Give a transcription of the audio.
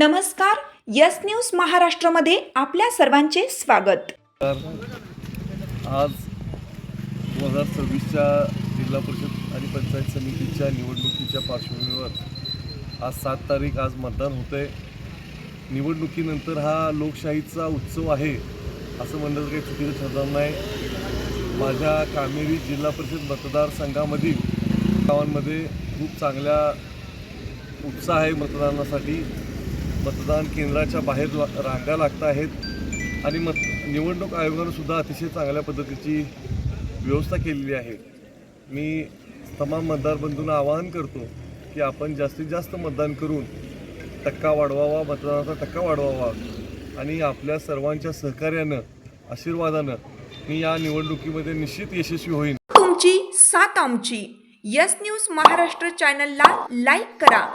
नमस्कार yes news महाराष्ट्रामध्ये आपल्या सर्वांचे स्वागत. तर आज दोन हजार सव्वीसच्या जिल्हा परिषद आणि पंचायत समितीच्या निवडणुकीच्या पार्श्वभूमीवर आज सात तारीख आज मतदान होतं आहे निवडणुकीनंतर हा लोकशाहीचा उत्सव आहे असं म्हणलं काही चुकीचं ठरणार नाही. माझ्या कामेरी जिल्हा परिषद मतदारसंघामधील गावांमध्ये खूप चांगल्या उत्साह आहे मतदानासाठी मतदान केंद्राच्या बाहेर रांगा लागत आहेत. आणि मत निवडणूक आयोगानं सुद्धा अतिशय चांगल्या पद्धतीची व्यवस्था केलेली आहे. मी तमाम मतदार बंधूंना आवाहन करतो की आपण जास्तीत जास्त मतदान करून टक्का वाढवावा मतदानाचा टक्का वाढवावा. आणि आपल्या सर्वांच्या सहकार्यानं आशीर्वादानं मी या निवडणुकीमध्ये निश्चित यशस्वी होईन. तुमची सात आमची. यस न्यूज महाराष्ट्र चॅनलला लाईक करा.